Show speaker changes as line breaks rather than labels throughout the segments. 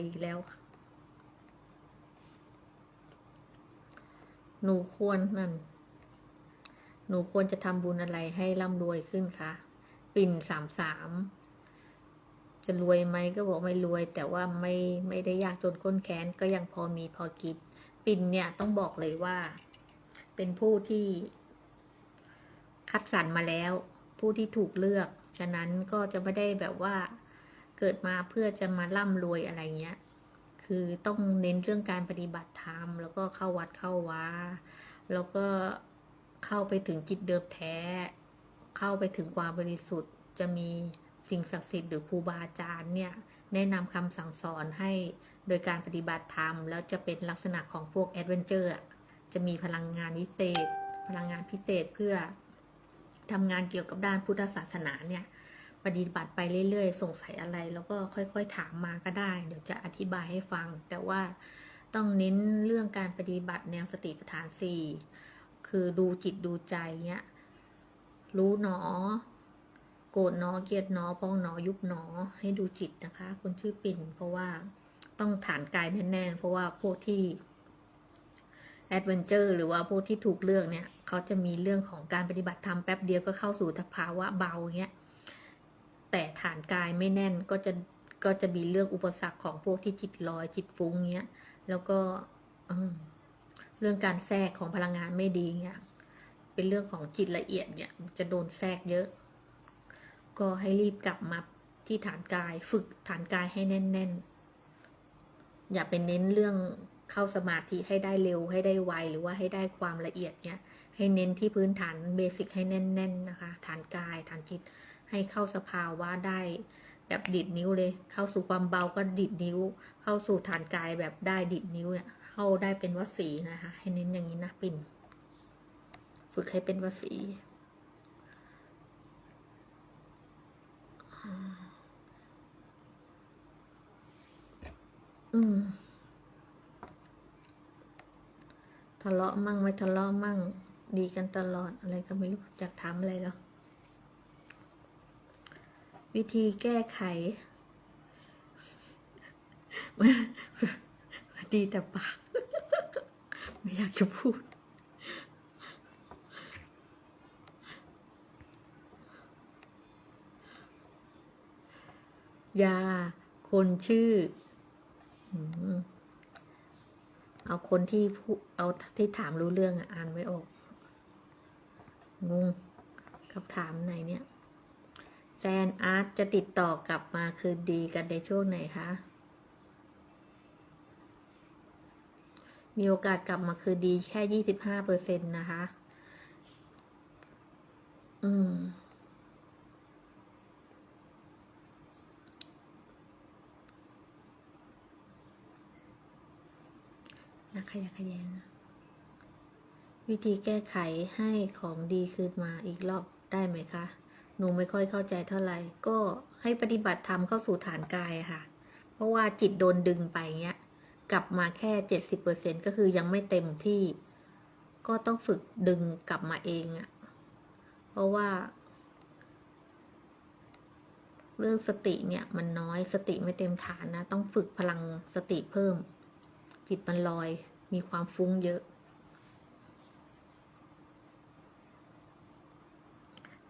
อีกแล้วค่ะ หนูควรนั่น หนูควรจะทำบุญอะไรให้ร่ำรวยขึ้นคะปิ่นสามสามจะรวยไหมก็บอกไม่รวย แต่ว่าไม่ไม่ได้ยากจนก้นแค้นก็ยังพอมีพอกินปิ่นเนี่ยต้องบอกเลยว่า เป็นผู้ที่ คัดสรรมาแล้ว ผู้ที่ถูกเลือก ฉะนั้นก็จะไม่ได้แบบว่า เกิดมาเพื่อจะมาร่ำรวยอะไรเงี้ย คือต้องเน้นเรื่องการปฏิบัติธรรม แล้วก็เข้าวัดเข้าวาแล้วก็เข้าไปถึงจิตเดิมแท้ เข้าไปถึงความบริสุทธิ์ จะมีสิ่งศักดิ์สิทธิ์หรือครูบาอาจารย์เนี่ยแนะนำคำสั่งสอนให้โดยการปฏิบัติธรรม แล้วจะเป็นลักษณะของพวกแอดเวนเจอร์จะมีพลังงานวิเศษ พลังงานพิเศษเพื่อทำงานเกี่ยวกับด้านพุทธศาสนาเนี่ย ปฏิบัติไปเรื่อยๆ สงสัยอะไรแล้วก็ค่อยๆถามมาก็ได้ เดี๋ยวจะอธิบายให้ฟัง แต่ว่าต้องเน้นเรื่องการปฏิบัติแนวสติปัฏฐานสี่คือดูจิตดูใจเนี้ย รู้หนอ โกรธหนอเกลียดหนอพองหนอยุบหนอให้ดูจิตนะคะ คนชื่อปิ่นเพราะว่าต้องฐานกายแน่นๆ เพราะว่าพวกที่แอดเวนเจอร์หรือว่าพวกที่ถูกเลือกเนี่ย เขาจะมีเรื่องของการปฏิบัติธรรมแป๊บเดียวก็เข้าสู่ภาวะเบาเงี้ย แต่ฐานกายไม่แน่นก็จะก็จะมีเรื่องอุปสรรคของพวกที่จิตลอยจิตฟุ้งเงี้ย แล้วก็เรื่องการแทรกของพลังงานไม่ดีเงี้ย เป็นเรื่องของจิตละเอียดเนี่ยจะโดนแทรกเยอะ ก็ให้รีบกลับมาที่ฐานกายฝึกฐานกายให้แน่น ๆ อย่าไปเน้นเรื่องเข้าสมาธิให้ได้เร็วให้ได้ไวหรือว่าให้ได้ความละเอียดเนี่ยให้เน้นที่พื้นฐานเบสิกให้แน่น ๆ นะคะ ฐานกายฐานจิต ให้เข้าสภาวะได้ แบบดิดนิ้วเลย เข้าสู่ความเบาก็ดิดนิ้ว เข้าสู่ฐานกายแบบได้ดิดนิ้วเนี่ยเข้าได้เป็นวสีนะคะ ให้เน้นอย่างนี้นะปิ่น ฝึกให้เป็นวสีอืมทะเลาะมั่งไม่ทะเลาะมั่ง ดีกันตลอดอะไรก็ไม่รู้จากถามอะไรแล้ว วิธีแก้ไขดีแต่ปากไม่อยากจะพูด ยา คนชื่อ เอาคนที่พูเอาที่ถามรู้เรื่องอะอ่านไม่ออก งงกับถามไหนเนี่ย แซนอาร์ตจะติดต่อกลับมาคืนดีกันในช่วงไหนคะ มีโอกาสกลับมาคืนดีแค่ยี่สิบห้าเปอร์เซ็นต์นะคะ อืมนักขยะขยงนะวิธีแก้ไขให้ของดีคืนมาอีกรอบได้ไหมคะ หนูไม่ค่อยเข้าใจเท่าไหร่ ก็ให้ปฏิบัติธรรมเข้าสู่ฐานกายค่ะ เพราะว่าจิตโดนดึงไปเงี้ย กลับมาแค่เจ็ดสิบเปอร์เซ็นก็คือยังไม่เต็มที่ ก็ต้องฝึกดึงกลับมาเองอะเพราะว่า เรื่องสติเนี่ย มันน้อยสติไม่เต็มฐานนะ ต้องฝึกพลังสติเพิ่ม จิตมันลอย มีความฟุ้งเยอะ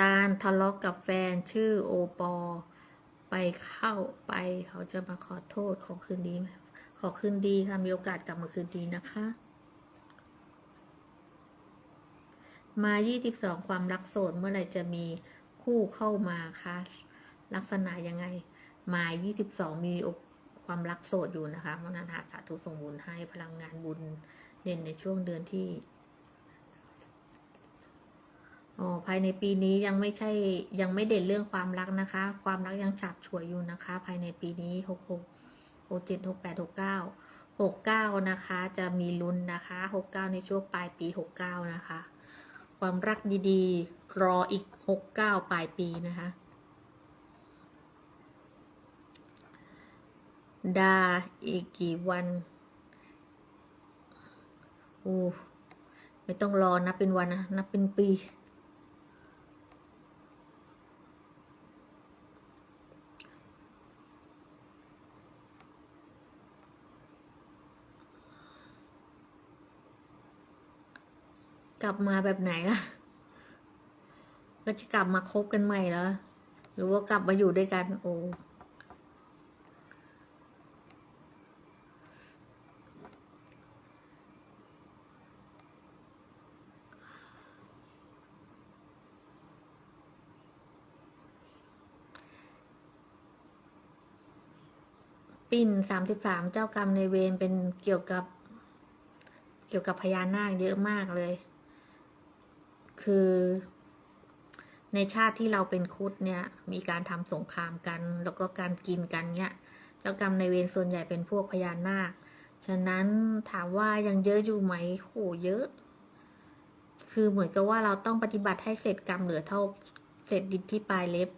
ตาลทะเลาะกกับแฟนชื่อโอปอ ไปเข้าไป เขาจะมาขอโทษขอคืนดีไหมขอคืนดีค่ะ มีโอกาสกลับมาคืนดีนะคะ มา 22 ความรักโสดเมื่อไหร่จะมีคู่เข้ามาคะลักษณะยังไง มา 22 มีความรักโสดอยู่นะคะเพราะนันหาสาธุส่งบุญให้พลังงานบุญเด่นในช่วงเดือนที่ อ๋อภายในปีนี้ยังไม่ใช่ยังไม่เด่นเรื่องความรักนะคะ ความรักยังฉับฉวยอยู่นะคะ ภายในปีนี้หกหกหกเจ็ดหกแปดหกเก้าหกเก้านะคะ จะมีลุ้นนะคะหกเก้าในช่วงปลายปีหกเก้านะคะ ความรักดีๆ รออีกหกเก้าปลายปีนะคะดาอีกกี่วันโอ้ไม่ต้องรอนับเป็นวันนะนับเป็นปี กลับมาแบบไหนล่ะ ก็จะกลับมาคบกันใหม่แล้ว หรือว่ากลับมาอยู่ด้วยกัน โอ้ปิ่นสามสิบสามเจ้ากรรมในายเวรเป็นเกี่ยวกับ เกี่ยวกับพญานาคเยอะมากเลย คือ ในชาติที่เราเป็นคุดเนี่ย มีการทำสงครามกัน แล้วก็การกินกันเนี่ย เจ้ากรรมในเวรส่วนใหญ่เป็นพวกพญานาค ฉะนั้นถามว่ายังเยอะอยู่ไหมโหเยอะ คือเหมือนกับว่าเราต้องปฏิบัติให้เสร็จกรรมเหลือเท่าเศษดินที่ปลายเล็บ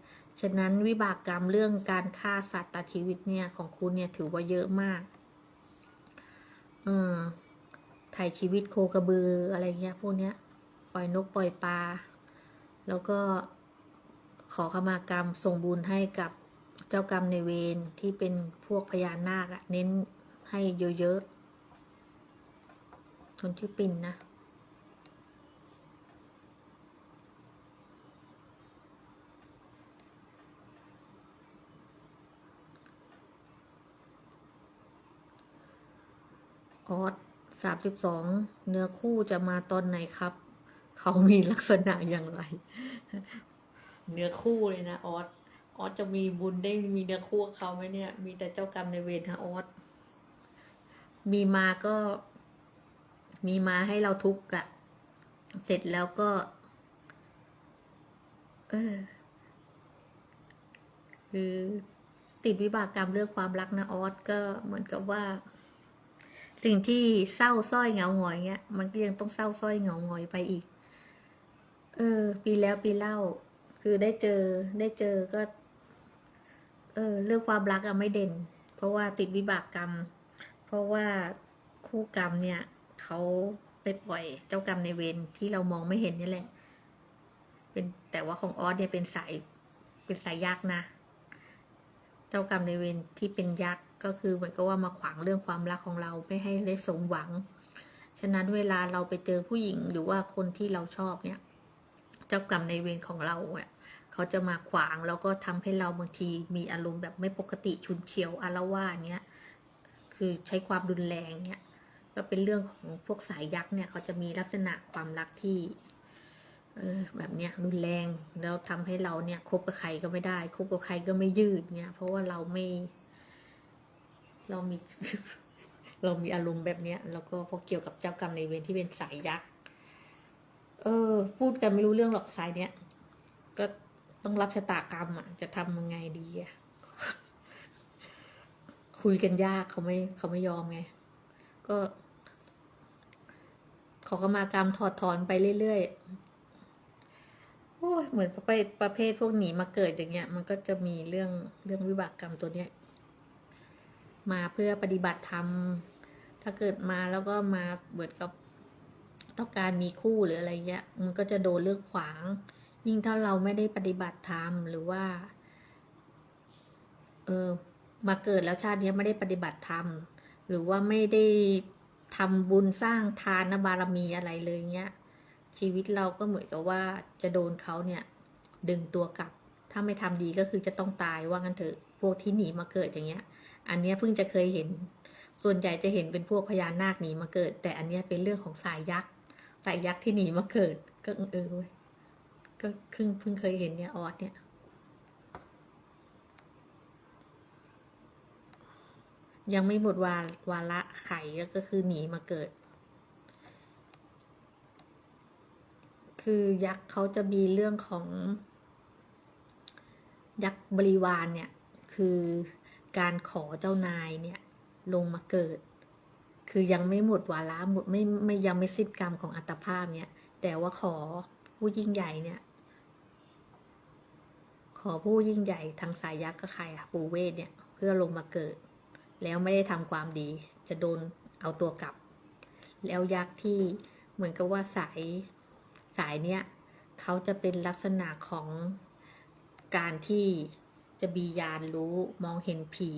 ฉะนั้นวิบากกรรมเรื่องการฆ่าสัตว์ตัดชีวิตเนี่ยของคุณเนี่ยถือว่าเยอะมาก เออถ่ายชีวิตโคกระบืออะไรเงี้ยพวกเนี้ย ปล่อยนกปล่อยปลา แล้วก็ขอขมากรรมส่งบุญให้กับเจ้ากรรมในเวรที่เป็นพวกพญานาคอะเน้นให้เยอะๆคนชื่อปิ่นนะออสสามสิบสองเนื้อคู่จะมาตอนไหนครับ เขามีลักษณะอย่างไร เนื้อคู่เลยนะออสออสจะมีบุญได้มีเนื้อคู่กับเขาไหมเนี่ย มีแต่เจ้ากรรมในายเวรฮะออสมีมาก็ มีมาให้เราทุกข์อะเสร็จแล้วก็ เออ คือติดวิบากกรรมเรื่องความรักนะออสก็เหมือนกับว่า สิ่งที่เศร้าสร้อยเหงาหงอยเงี้ย มันก็ยังต้องเศร้าสร้อยเหงาหงอยไปอีก เออ ปีแล้วปีเล่า คือได้เจอได้เจอก็ เออ เรื่องความรักอะไม่เด่น เพราะว่าติดวิบากกรรม เพราะว่าคู่กรรมเนี่ยเขาไปปล่อยเจ้ากรรมในเวรที่เรามองไม่เห็นนี่แหละ เป็นแต่ว่าของออสเนี่ยเป็นสายเป็นสายยักษ์นะ เจ้ากรรมในเวรที่เป็นยักษ์ก็คือเหมือนกับว่ามาขวางเรื่องความรักของเราไม่ให้ได้สมหวัง ฉะนั้นเวลาเราไปเจอผู้หญิงหรือว่าคนที่เราชอบเนี่ย จ้ากรรมในเวรของเราเนี่ยเขาจะมาขวางแล้วก็ทำให้เราบางทีมีอารมณ์แบบไม่ปกติชุนเฉียวอารวาสเนี้ยคือใช้ความรุนแรงเนี่ยก็เป็นเรื่องของพวกสายยักษ์เนี่ยเขาจะมีลักษณะความรักที่เออแบบเนี้ยรุนแรงแล้วทำให้เราเนี่ยคบกับใครก็ไม่ได้คบกับใครก็ไม่ยืดเนี่ยเพราะว่าเราไม่ เรามี เรามีอารมณ์แบบเนี้ย แล้วก็พอเกี่ยวกับเจ้ากรรมในเวรที่เป็นสายยักษ์ เออ พูดกันไม่รู้เรื่องหรอกสายเนี้ย ก็ต้องรับชะตากรรมอะ จะทำยังไงดีอะ คุยกันยากเขาไม่เขาไม่ยอมไง ก็ขอขมากรรมถอดถอนไปเรื่อยๆโอ้ยเหมือนประเภทประเภทพวกหนีมาเกิดอย่างเงี้ย มันก็จะมีเรื่องเรื่องวิบากกรรมตัวเนี้ย มาเพื่อปฏิบัติธรรม ถ้าเกิดมาแล้วก็มาเหมือนกับ ต้องการมีคู่หรืออะไรเงี้ย มันก็จะโดนเรื่องขวาง ยิ่งถ้าเราไม่ได้ปฏิบัติธรรมหรือว่า เออมาเกิดแล้วชาตินี้ไม่ได้ปฏิบัติธรรมหรือว่าไม่ได้ทำบุญสร้างทานบารมีอะไรเลยเงี้ย ชีวิตเราก็เหมือนกับว่าจะโดนเขาเนี่ย ดึงตัวกลับ ถ้าไม่ทำดีก็คือจะต้องตายว่างั้นเถอะพวกที่หนีมาเกิดอย่างเงี้ย อันเนี้ยเพิ่งจะเคยเห็น ส่วนใหญ่จะเห็นเป็นพวกพญานาคหนีมาเกิด แต่อันเนี้ยเป็นเรื่องของสายยักษ์ สายยักษ์ที่หนีมาเกิด ก็เออเว้ยก็เพิ่งเพิ่งเคยเห็นเนี่ยออสเนี่ย ยังไม่หมดวาวาระไข่ก็คือหนีมาเกิด คือยักษ์เขาจะมีเรื่องของ ยักษ์บริวารเนี่ย คือการขอเจ้านายเนี่ย ลงมาเกิด คือยังไม่หมดวาระหมดไม่ไม่ยังไม่สิ้นกรรมของอัตภาพเนี่ย แต่ว่าขอผู้ยิ่งใหญ่เนี่ย ขอผู้ยิ่งใหญ่ทางสายยักษ์ก็ใครอะปูเวทเนี่ย เพื่อลงมาเกิด แล้วไม่ได้ทำความดี จะโดนเอาตัวกลับ แล้วยักษ์ที่เหมือนกับว่าสายสายเนี้ยเขาจะเป็นลักษณะของการที่จะมียานรู้มองเห็นผี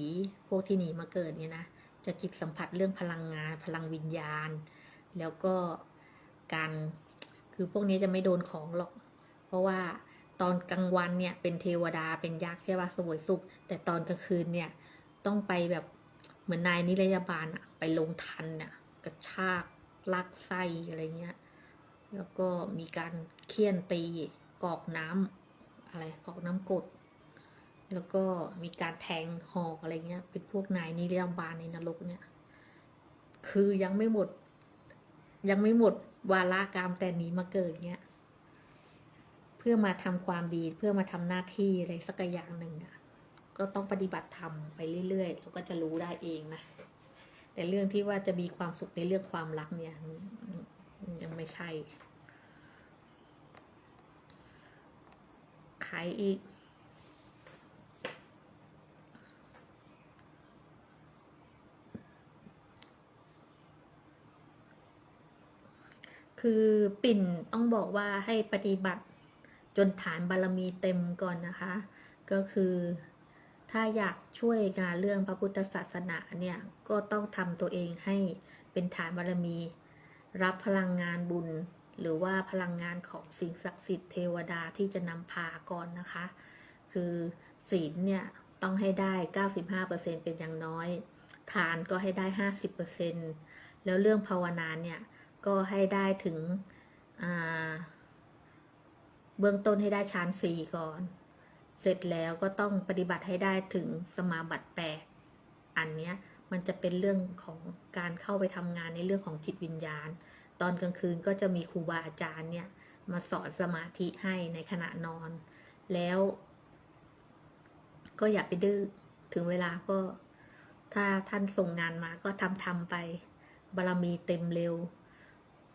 พวกที่หนีมาเกิดเนี่ยนะ จะจิตสัมผัสเรื่องพลังงาน พลังวิญญาณ แล้วก็การคือพวกนี้จะไม่โดนของหรอก เพราะว่าตอนกลางวันเนี่ยเป็นเทวดาเป็นยักษ์ใช่ป่ะสวยสุข แต่ตอนกลางคืนเนี่ยต้องไปแบบเหมือนนายนิรยาบาลอะไปลงทันเนี่ยกระชากลากไส้อะไรเงี้ย แล้วก็มีการเคี่ยนตีกอกน้ำอะไรกอกน้ำกด แล้วก็มีการแทงหอกอะไรเงี้ย เป็นพวกนายนิรยาบาลในนรกเนี่ย คือยังไม่หมด ยังไม่หมดวาระกรรมแต่นี้มาเกิดเงี้ย เพื่อมาทำความดีเพื่อมาทำหน้าที่อะไรสักอย่างหนึ่งอะ ก็ต้องปฏิบัติธรรมไปเรื่อยๆเราก็จะรู้ได้เองนะ แต่เรื่องที่ว่าจะมีความสุขในเรื่องความรักเนี่ย ยังไม่ใช่ขายอีก คือปิ่นต้องบอกว่าให้ปฏิบัติจนฐานบารมีเต็มก่อนนะคะ ก็คือถ้าอยากช่วยงานเรื่องพระพุทธศาสนาเนี่ยก็ต้องทำตัวเองให้เป็นฐานบารมี รับพลังงานบุญ หรือว่าพลังงานของสิ่งศักดิ์สิทธิ์เทวดาที่จะนำพาก่อนนะคะ คือศีลเนี่ยต้องให้ได้ 95%เป็นอย่างน้อยทานก็ให้ได้ 50%แล้วเรื่องภาวนาเนี่ย ก็ให้ได้ถึงเบื้องต้นให้ได้ฌานสี่ก่อน เสร็จแล้วก็ต้องปฏิบัติให้ได้ถึงสมาบัติแปดอันเนี้ยมันจะเป็นเรื่องของการเข้าไปทำงานในเรื่องของจิตวิญญาณ ตอนกลางคืนก็จะมีครูบาอาจารย์เนี่ยมาสอนสมาธิให้ในขณะนอน แล้ว ก็อย่าไปดื้อถึงเวลาก็ ถ้าท่านส่งงานมาก็ทำทำไปบารมีเต็มเร็ว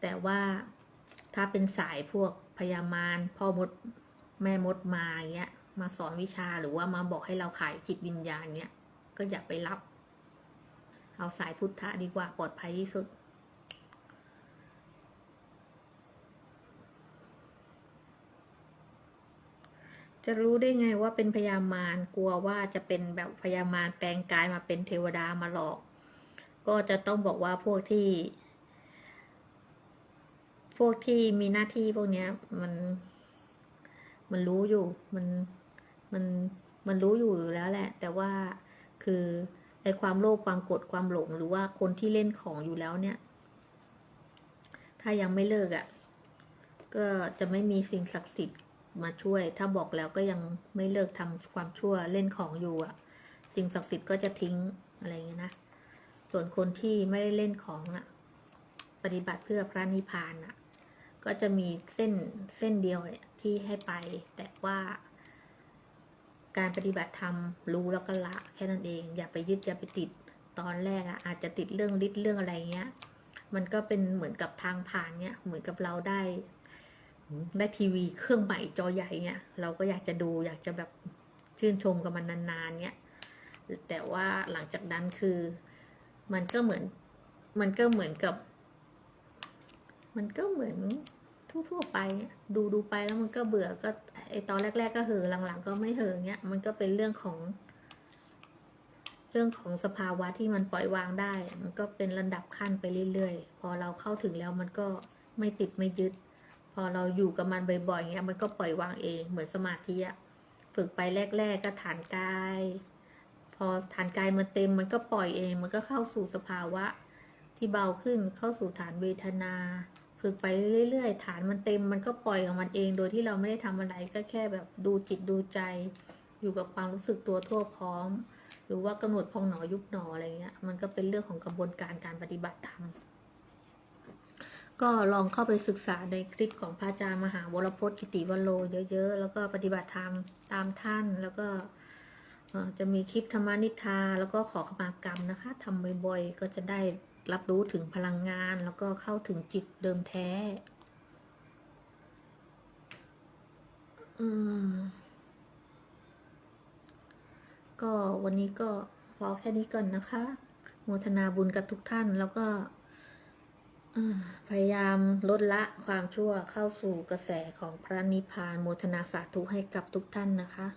แต่ว่าถ้าเป็นสายพวกพยามารพ่อมดแม่มดมาอย่างเงี้ย มาสอนวิชาหรือว่ามาบอกให้เราขายจิตวิญญาณเนี้ยก็อย่าไปรับ เอาสายพุทธะดีกว่าปลอดภัยที่สุด จะรู้ได้ไงว่าเป็นพยามารกลัวว่าจะเป็นแบบพยามารแปลงกายมาเป็นเทวดามาหลอก ก็จะต้องบอกว่าพวกที่ พวกที่มีหน้าที่พวกเนี้ย มันมันรู้อยู่มันมันมันรู้อยู่แล้วแหละ แต่ว่าคือไอความโลภความโกรธความหลงหรือว่าคนที่เล่นของอยู่แล้วเนี่ย ถ้ายังไม่เลิกอะ่ะ ก็จะไม่มีสิ่งศักดิ์สิทธิ์มาช่วย ถ้าบอกแล้วก็ยังไม่เลิกทำความชั่วเล่นของอยู่อะ่ะ สิ่งศักดิ์สิทธิ์ก็จะทิ้งอะไรอย่างเงี้ยนะส่วนคนที่ไม่ได้เล่นของอะ่ะ ปฏิบัติเพื่อพระนิพพานอะ ก็จะมีเส้นเส้นเดียวเนี่ยที่ให้ไป แต่ว่า การปฏิบัติธรรมรู้แล้วก็ละแค่นั้นเอง อย่าไปยึดอย่าไปติดตอนแรกอะอาจจะติดเรื่องฤทธิ์เรื่องอะไรเงี้ย มันก็เป็นเหมือนกับทางผ่านเนี้ยเหมือนกับเราได้ ได้ทีวีเครื่องใหม่จอใหญ่เนี้ยเราก็อยากจะดูอยากจะแบบชื่นชมกับมันนานๆเนี้ยแต่ว่าหลังจากนั้นคือ มันก็เหมือน มันก็เหมือนกับ มันก็เหมือนทั่วๆไปดูดูไปแล้วมันก็เบื่อก็ไอตอนแรก ๆ ก็เห่อหลังๆ ก็ไม่เห่อเงี้ยมันก็เป็นเรื่องของ เรื่องของสภาวะที่มันปล่อยวางได้ มันก็เป็นระดับขั้นไปเรื่อยๆ พอเราเข้าถึงแล้วมันก็ไม่ติดไม่ยึด พอเราอยู่กับมันบ่อยๆเงี้ยมันก็ปล่อยวางเองเหมือนสมาธิอะฝึกไปแรก ๆ ก็ฐานกาย พอฐานกายมันเต็มมันก็ปล่อยเอง มันก็เข้าสู่สภาวะที่เบาขึ้นเข้าสู่ฐานเวทนา ฝึกไปเรื่อยๆ ฐานมันเต็มมันก็ปล่อยของมันเอง โดยที่เราไม่ได้ทำอะไรก็แค่แบบดูจิตดูใจ อยู่กับความรู้สึกตัวทั่วพร้อม หรือว่ากำหนดพองหนอยุบหนออะไรเงี้ย มันก็เป็นเรื่องของกระบวนการการปฏิบัติธรรมก็ลองเข้าไปศึกษาในคลิปของพระอาจารย์มหาวรพจน์กิติวโรเยอะๆ แล้วก็ปฏิบัติธรรมตามท่านแล้วก็จะมีคลิปธรรมานิทาแล้วก็ขอขมากรรมนะคะทำบ่อยๆ ก็จะได้ รับรู้ถึงพลังงานแล้วก็เข้าถึงจิตเดิมแท้ ก็วันนี้ก็พอแค่นี้ก่อนนะคะ โมทนาบุญกับทุกท่านแล้วก็พยายามลดละความชั่วเข้าสู่กระแสของพระนิพพานโมทนาสาธุให้กับทุกท่านนะคะ